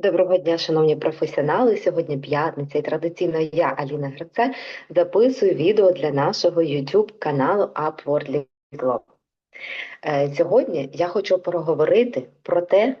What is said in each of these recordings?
Доброго дня, шановні професіонали. Сьогодні п'ятниця і традиційно я, Аліна Грицай, записую відео для нашого YouTube каналу Upwardly Globe. Е, Сьогодні я хочу проговорити про те,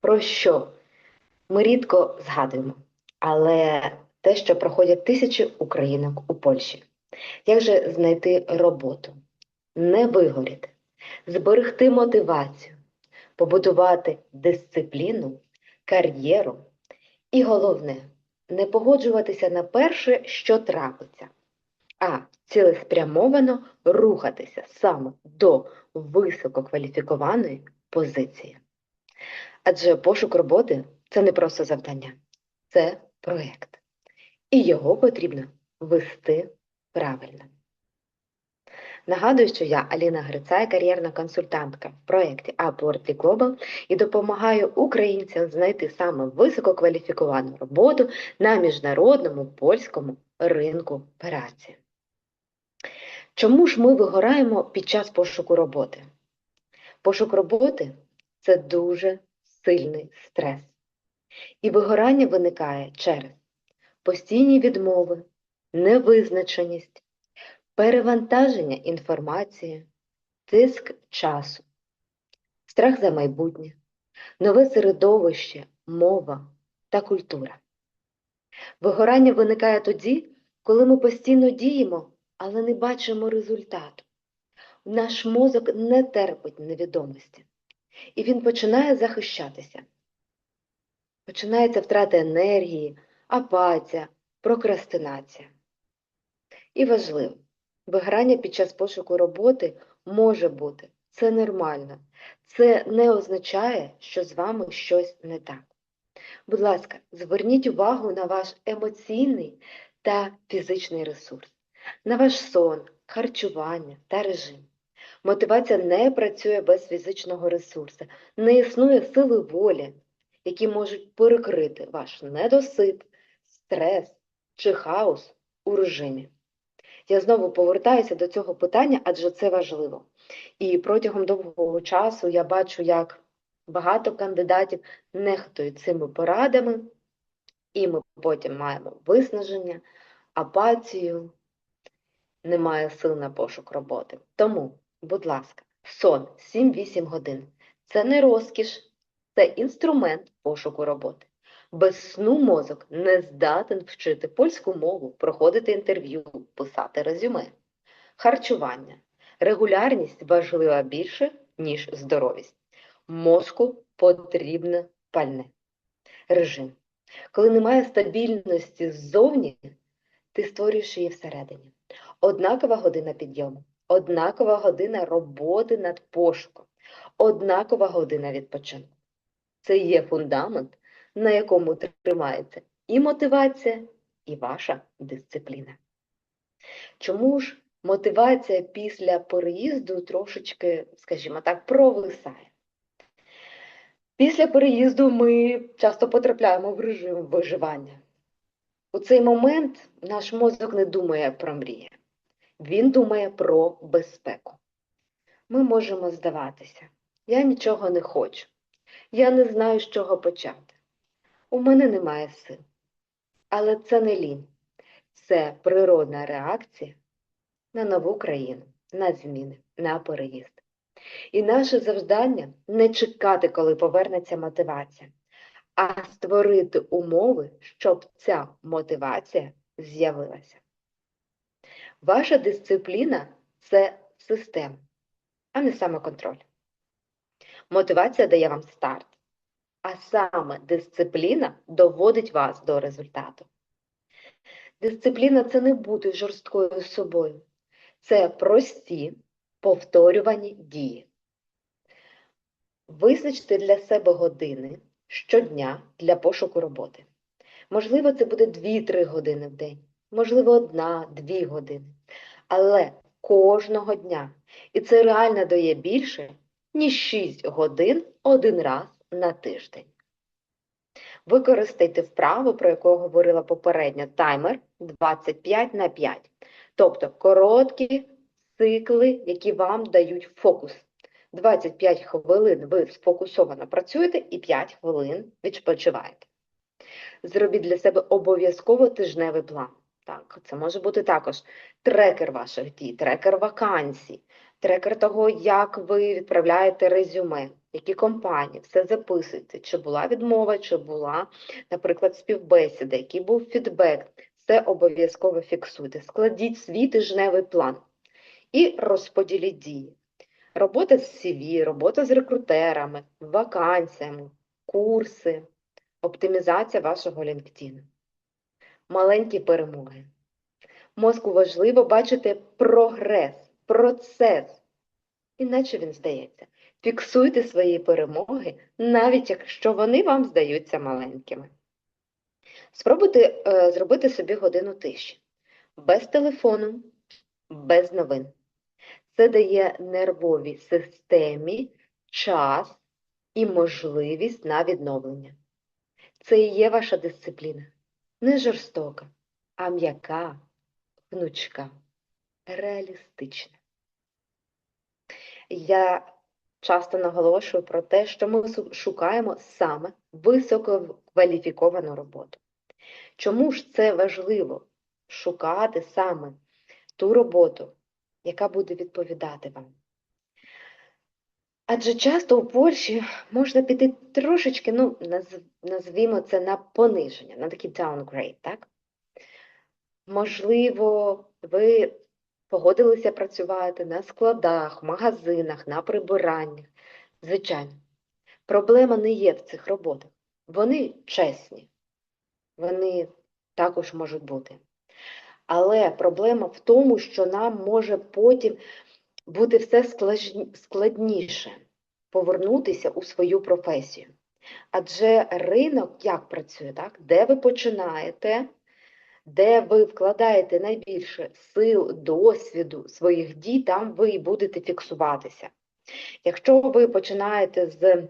про що ми рідко згадуємо, але те, що проходять тисячі українок у Польщі. Як же знайти роботу, не вигоріти, зберегти мотивацію, побудувати дисципліну кар'єру. І головне, не погоджуватися на перше, що трапиться, а цілеспрямовано рухатися саме до висококваліфікованої позиції. Адже пошук роботи це не просто завдання, це проєкт. І його потрібно вести правильно. Нагадую, що я Аліна Грицай, кар'єрна консультантка в проєкті Upworthy Global і допомагаю українцям знайти саме висококваліфіковану роботу на міжнародному польському ринку праці. Чому ж ми вигораємо під час пошуку роботи? Пошук роботи це дуже сильний стрес. І вигорання виникає через постійні відмови, невизначеність, перевантаження інформації, тиск часу, страх за майбутнє, нове середовище, мова та культура. Вигорання виникає тоді, коли ми постійно діємо, але не бачимо результату. Наш мозок не терпить невідомості, і він починає захищатися. Починається втрата енергії, апатія, прокрастинація. І важливо, Виграння під час пошуку роботи може бути. Це нормально. Це не означає, що з вами щось не так. Будь ласка, зверніть увагу на ваш емоційний та фізичний ресурс, на ваш сон, харчування та режим. Мотивація не працює без фізичного ресурсу, не існує сили волі, які можуть перекрити ваш недосип, стрес чи хаос у режимі. Я знову повертаюся до цього питання, адже це важливо. І протягом довгого часу я бачу, як багато кандидатів нехтують цими порадами, і ми потім маємо виснаження, апатію, немає сил на пошук роботи. Тому, будь ласка, сон 7-8 годин це не розкіш, це інструмент пошуку роботи. Без сну мозок не здатен вчити польську мову, проходити інтерв'ю, писати резюме. Харчування. Регулярність важлива більше, ніж здоровість. Мозку потрібне пальне. Режим. Коли немає стабільності ззовні, ти створюєш її всередині. Однакова година підйому, однакова година роботи над пошуком, однакова година відпочинку. Це є фундамент на якому тримається і мотивація, і ваша дисципліна. Чому ж мотивація після переїзду трошечки, скажімо так, провисає? Після переїзду ми часто потрапляємо в режим виживання. У цей момент наш мозок не думає про мрії, він думає про безпеку. Ми можемо здаватися, я нічого не хочу, я не знаю, з чого почати. У мене немає сил. Але це не лінь, це природна реакція на нову країну, на зміни, на переїзд. І наше завдання не чекати, коли повернеться мотивація, а створити умови, щоб ця мотивація з'явилася. Ваша дисципліна це система, а не самоконтроль. Мотивація дає вам старт а саме дисципліна доводить вас до результату. Дисципліна це не бути жорсткою собою. Це прості повторювані дії. Визначте для себе години щодня для пошуку роботи. Можливо, це буде 2-3 години в день, можливо, 1-2 години. Але кожного дня. І це реально дає більше, ніж 6 годин один раз на тиждень. Використайте вправу, про яку говорила попередньо, таймер 25 на 5. Тобто короткі цикли, які вам дають фокус. 25 хвилин ви сфокусовано працюєте і 5 хвилин відпочиваєте. Зробіть для себе обов'язково тижневий план. Так, це може бути також трекер ваших дій, трекер вакансій, трекер того, як ви відправляєте резюме, які компанії, все записуйте, чи була відмова, чи була, наприклад, співбесіда, який був фідбек, все обов'язково фіксуйте. Складіть свій тижневий план і розподіліть дії. Робота з CV, робота з рекрутерами, вакансіями, курси, оптимізація вашого LinkedIn. Маленькі перемоги. Мозку важливо бачити прогрес, процес. Іначе він здається. Фіксуйте свої перемоги, навіть якщо вони вам здаються маленькими. Спробуйте е, зробити собі годину тиші. Без телефону, без новин. Це дає нервовій системі час і можливість на відновлення. Це і є ваша дисципліна. Не жорстока, а м'яка, гнучка, реалістична. Я часто наголошую про те, що ми шукаємо саме висококваліфіковану роботу. Чому ж це важливо шукати саме ту роботу, яка буде відповідати вам? Адже часто у Польщі можна піти трошечки, ну, наз- назвімо це на пониження, на такий downgrade, так? Можливо, ви погодилися працювати на складах, магазинах, на прибираннях. Звичайно, проблема не є в цих роботах. Вони чесні, вони також можуть бути. Але проблема в тому, що нам може потім бути все складніше повернутися у свою професію. Адже ринок як працює, так? Де ви починаєте, де ви вкладаєте найбільше сил, досвіду своїх дій, там ви і будете фіксуватися. Якщо ви починаєте з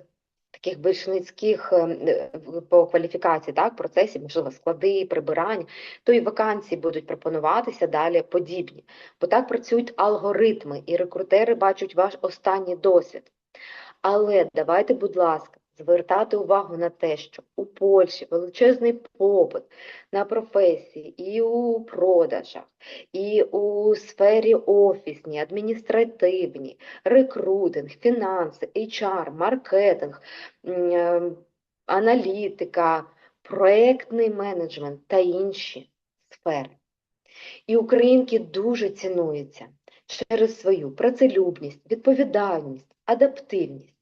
таких більш низьких е, по кваліфікації так, процесів, можливо, склади, прибирання, то і вакансії будуть пропонуватися далі подібні. Бо так працюють алгоритми, і рекрутери бачать ваш останній досвід. Але давайте, будь ласка, звертати увагу на те, що у Польщі величезний попит на професії і у продажах, і у сфері офісній, адміністративній, рекрутинг, фінанси, HR, маркетинг, е, аналітика, проектний менеджмент та інші сфери. І українки дуже цінуються через свою працелюбність, відповідальність, адаптивність.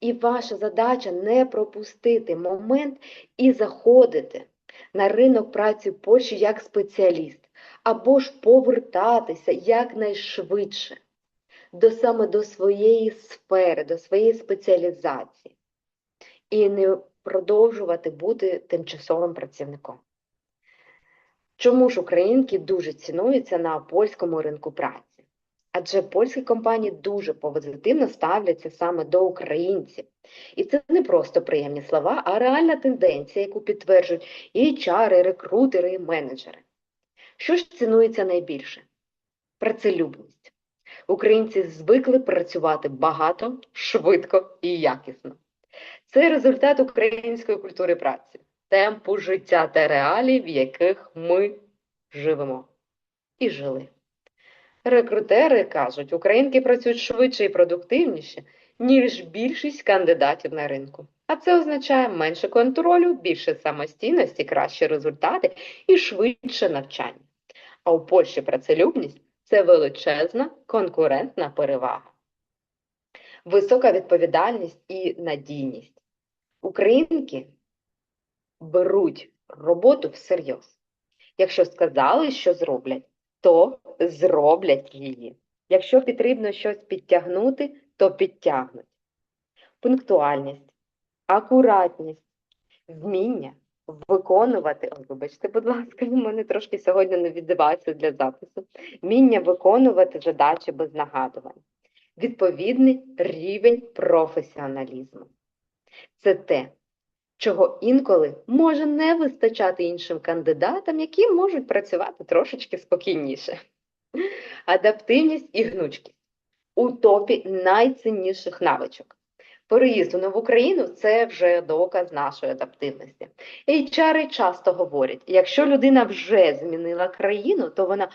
І ваша задача не пропустити момент і заходити на ринок праці в Польщі як спеціаліст, або ж повертатися якнайшвидше до саме до своєї сфери, до своєї спеціалізації, і не продовжувати бути тимчасовим працівником. Чому ж українки дуже цінуються на польському ринку праці? Адже польські компанії дуже позитивно ставляться саме до українців. І це не просто приємні слова, а реальна тенденція, яку підтверджують і HR, і рекрутери, і менеджери. Що ж цінується найбільше? Працелюбність. Українці звикли працювати багато, швидко і якісно. Це результат української культури праці, темпу життя та реалій, в яких ми живемо і жили. Рекрутери кажуть, українки працюють швидше і продуктивніше, ніж більшість кандидатів на ринку. А це означає менше контролю, більше самостійності, кращі результати і швидше навчання. А у Польщі працелюбність це величезна конкурентна перевага. Висока відповідальність і надійність. Українки беруть роботу всерйоз. Якщо сказали, що зроблять, то зроблять її. Якщо потрібно щось підтягнути, то підтягнуть. Пунктуальність, акуратність, вміння виконувати, ой, вибачте, будь ласка, в мене трошки сьогодні не віддавається для запису, вміння виконувати задачі без нагадувань, відповідний рівень професіоналізму. Це те, чого інколи може не вистачати іншим кандидатам, які можуть працювати трошечки спокійніше. Адаптивність і гнучкість. у топі найцінніших навичок. Переїзд у нову країну це вже доказ нашої адаптивності. HR часто говорять, якщо людина вже змінила країну, то вона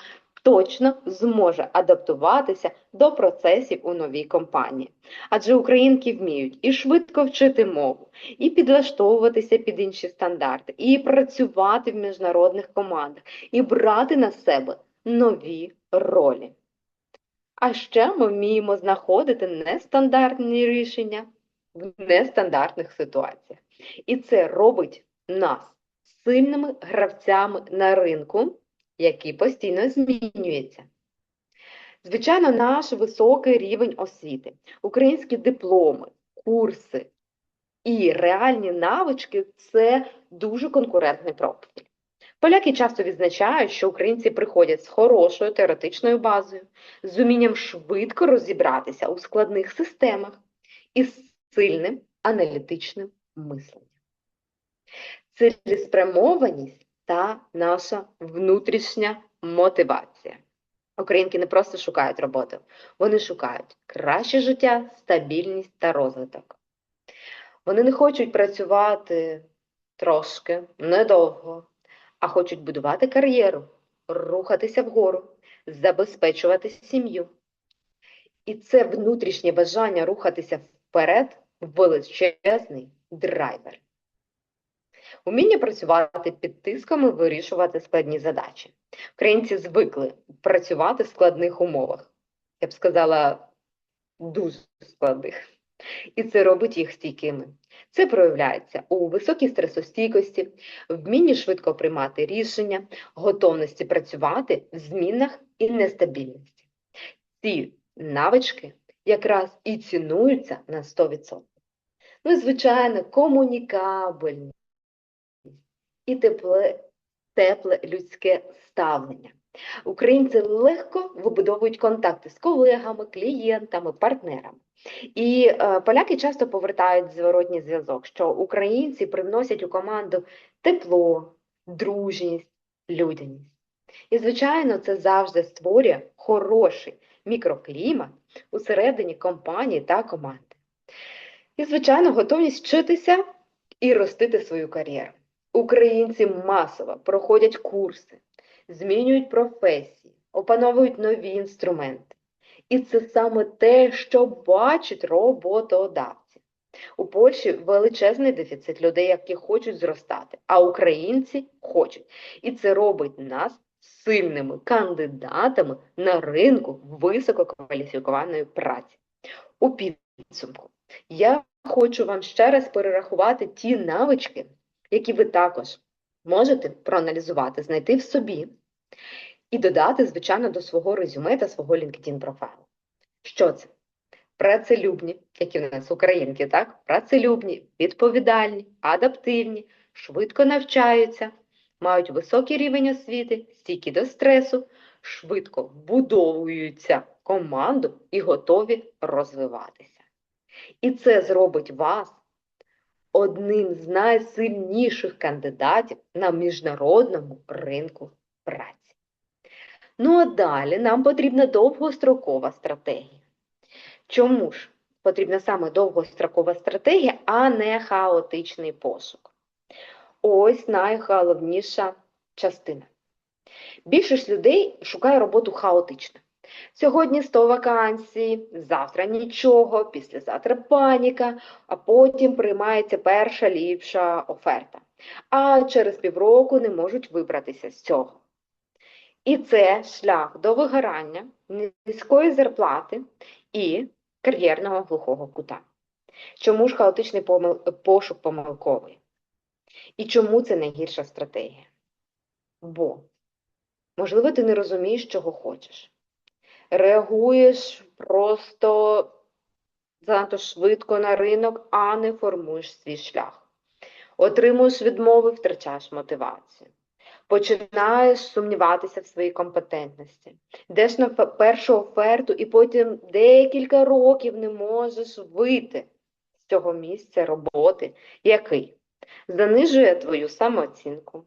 точно зможе адаптуватися до процесів у новій компанії. Адже українки вміють і швидко вчити мову, і підлаштовуватися під інші стандарти, і працювати в міжнародних командах, і брати на себе нові ролі. А ще ми вміємо знаходити нестандартні рішення в нестандартних ситуаціях. І це робить нас сильними гравцями на ринку, який постійно змінюється. Звичайно, наш високий рівень освіти, українські дипломи, курси і реальні навички це дуже конкурентний профіль. Поляки часто відзначають, що українці приходять з хорошою теоретичною базою, з умінням швидко розібратися у складних системах і з сильним аналітичним мисленням. Цілеспрямованість та наша внутрішня мотивація. Українки не просто шукають роботу, вони шукають краще життя, стабільність та розвиток. Вони не хочуть працювати трошки, недовго, а хочуть будувати кар'єру, рухатися вгору, забезпечувати сім'ю. І це внутрішнє бажання рухатися вперед величезний драйвер. Уміння працювати під тиском і вирішувати складні задачі. Українці звикли працювати в складних умовах. Я б сказала, дуже складних. І це робить їх стійкими. Це проявляється у високій стресостійкості, вмінні швидко приймати рішення, готовності працювати в змінах і нестабільності. Ці навички якраз і цінуються на 100%. Ну і, звичайно, комунікабельність і тепле, тепле людське ставлення. Українці легко вибудовують контакти з колегами, клієнтами, партнерами. І е, поляки часто повертають зворотній зв'язок, що українці привносять у команду тепло, дружність, людяність. І, звичайно, це завжди створює хороший мікроклімат усередині компанії та команди. І, звичайно, готовність вчитися і ростити свою кар'єру. Українці масово проходять курси, змінюють професії, опановують нові інструменти. І це саме те, що бачать роботодавці. У Польщі величезний дефіцит людей, які хочуть зростати, а українці хочуть. І це робить нас сильними кандидатами на ринку висококваліфікованої праці. У підсумку я хочу вам ще раз перерахувати ті навички, які ви також можете проаналізувати, знайти в собі і додати, звичайно, до свого резюме та свого LinkedIn профайлу. Що це? Працелюбні, які в нас українки, так? Працелюбні, відповідальні, адаптивні, швидко навчаються, мають високий рівень освіти, стійкі до стресу, швидко вбудовуються команду і готові розвиватися. І це зробить вас одним з найсильніших кандидатів на міжнародному ринку праці. Ну а далі нам потрібна довгострокова стратегія. Чому ж потрібна саме довгострокова стратегія, а не хаотичний пошук? Ось найголовніша частина. Більшість людей шукає роботу хаотично. Сьогодні 100 вакансій, завтра нічого, післязавтра паніка, а потім приймається перша ліпша оферта. А через півроку не можуть вибратися з цього. І це шлях до вигорання, низької зарплати і кар'єрного глухого кута. Чому ж хаотичний помил... пошук помилковий? І чому це найгірша стратегія? Бо, можливо, ти не розумієш, чого хочеш. Реагуєш просто занадто швидко на ринок, а не формуєш свій шлях. Отримуєш відмови, втрачаєш мотивацію. Починаєш сумніватися в своїй компетентності, йдеш на першу оферту і потім декілька років не можеш вийти з цього місця роботи, який занижує твою самооцінку.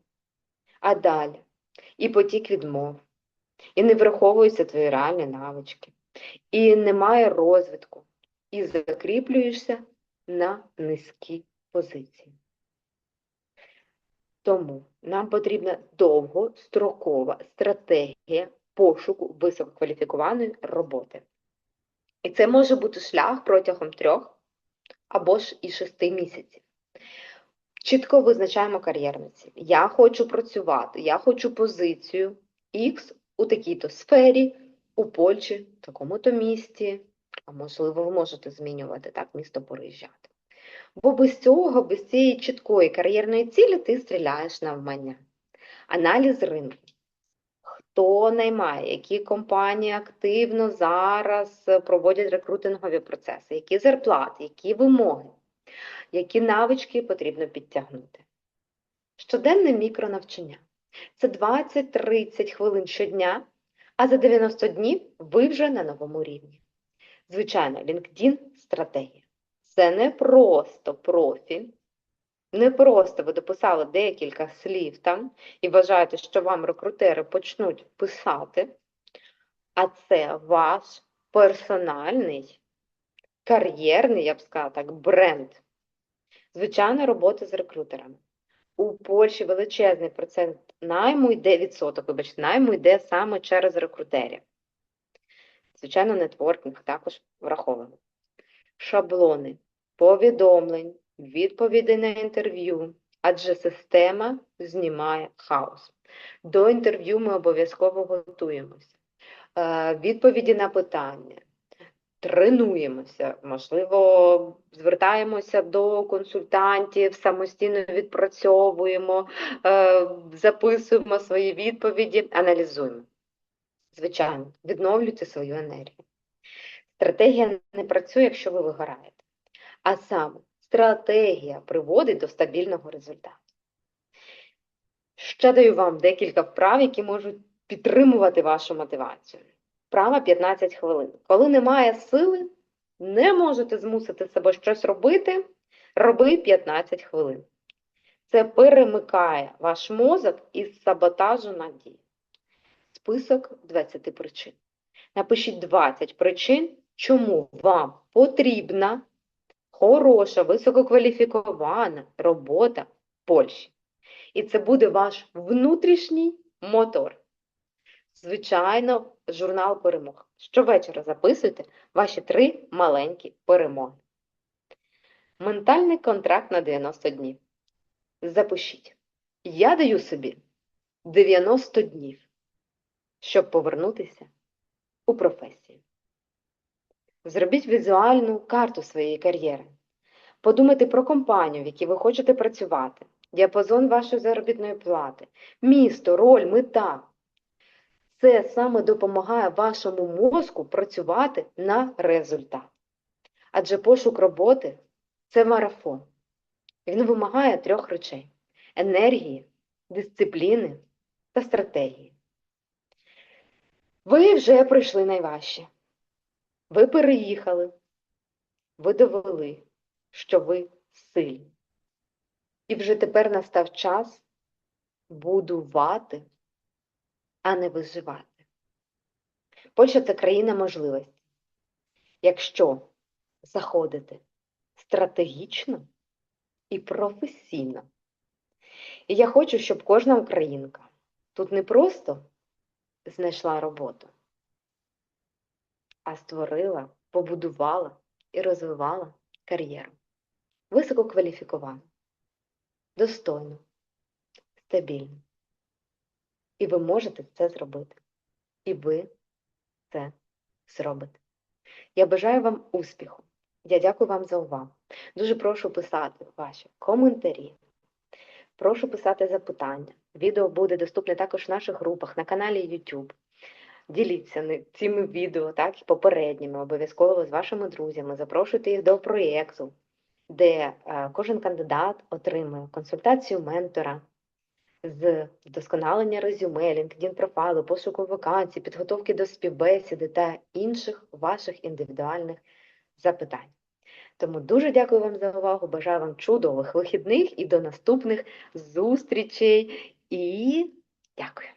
А далі і потік відмов, і не враховуються твої реальні навички, і немає розвитку, і закріплюєшся на низькій позиції. Тому нам потрібна довгострокова стратегія пошуку висококваліфікованої роботи. І це може бути шлях протягом трьох або ж і шести місяців. Чітко визначаємо кар'єрну ціль. Я хочу працювати, я хочу позицію X у такій-то сфері, у Польщі, в такому-то місті, а можливо, ви можете змінювати так, місто поріжджати. Бо без цього, без цієї чіткої кар'єрної цілі ти стріляєш навмання. Аналіз ринку. Хто наймає, які компанії активно зараз проводять рекрутингові процеси, які зарплати, які вимоги, які навички потрібно підтягнути. Щоденне мікронавчання. Це 20-30 хвилин щодня, а за 90 днів ви вже на новому рівні. Звичайно, LinkedIn стратегія. Це не просто профіль, не просто ви дописали декілька слів там і вважаєте, що вам рекрутери почнуть писати, а це ваш персональний, кар'єрний, я б сказала так, бренд. Звичайна робота з рекрутерами. У Польщі величезний процент найму йде відсоток, вибачте, найму йде саме через рекрутерів. Звичайно, нетворкінг також враховано. Шаблони, повідомлень, відповідей на інтерв'ю, адже система знімає хаос. До інтерв'ю ми обов'язково готуємося. Е, Відповіді на питання. Тренуємося, можливо, звертаємося до консультантів, самостійно відпрацьовуємо, е, записуємо свої відповіді, аналізуємо. Звичайно, відновлюйте свою енергію. Стратегія не працює, якщо ви вигораєте. А саме стратегія приводить до стабільного результату. Ще даю вам декілька вправ, які можуть підтримувати вашу мотивацію. Вправа 15 хвилин. Коли немає сили, не можете змусити себе щось робити, роби 15 хвилин. Це перемикає ваш мозок із саботажу на дію. Список 20 причин. Напишіть 20 причин, чому вам потрібна хороша, висококваліфікована робота в Польщі. І це буде ваш внутрішній мотор. Звичайно, журнал перемог. Щовечора записуйте ваші три маленькі перемоги. Ментальний контракт на 90 днів. Запишіть. Я даю собі 90 днів, щоб повернутися у професію. Зробіть візуальну карту своєї кар'єри. Подумайте про компанію, в якій ви хочете працювати, діапазон вашої заробітної плати, місто, роль, мета. Це саме допомагає вашому мозку працювати на результат. Адже пошук роботи це марафон. Він вимагає трьох речей: енергії, дисципліни та стратегії. Ви вже пройшли найважче. Ви переїхали, ви довели, що ви сильні. І вже тепер настав час будувати, а не виживати. Польща це країна можливостей. Якщо заходити стратегічно і професійно. І я хочу, щоб кожна українка тут не просто знайшла роботу, а створила, побудувала і розвивала кар'єру. Висококваліфіковану, достойну, стабільну. І ви можете це зробити. І ви це зробите. Я бажаю вам успіху. Я дякую вам за увагу. Дуже прошу писати ваші коментарі. Прошу писати запитання. Відео буде доступне також в наших групах на каналі YouTube. Діліться цими відео, так і попередніми, обов'язково з вашими друзями. Запрошуйте їх до проєкту, де е, кожен кандидат отримує консультацію ментора з вдосконалення резюме, LinkedIn профайлу, пошуку вакансій, підготовки до співбесіди та інших ваших індивідуальних запитань. Тому дуже дякую вам за увагу. Бажаю вам чудових вихідних і до наступних зустрічей. І дякую!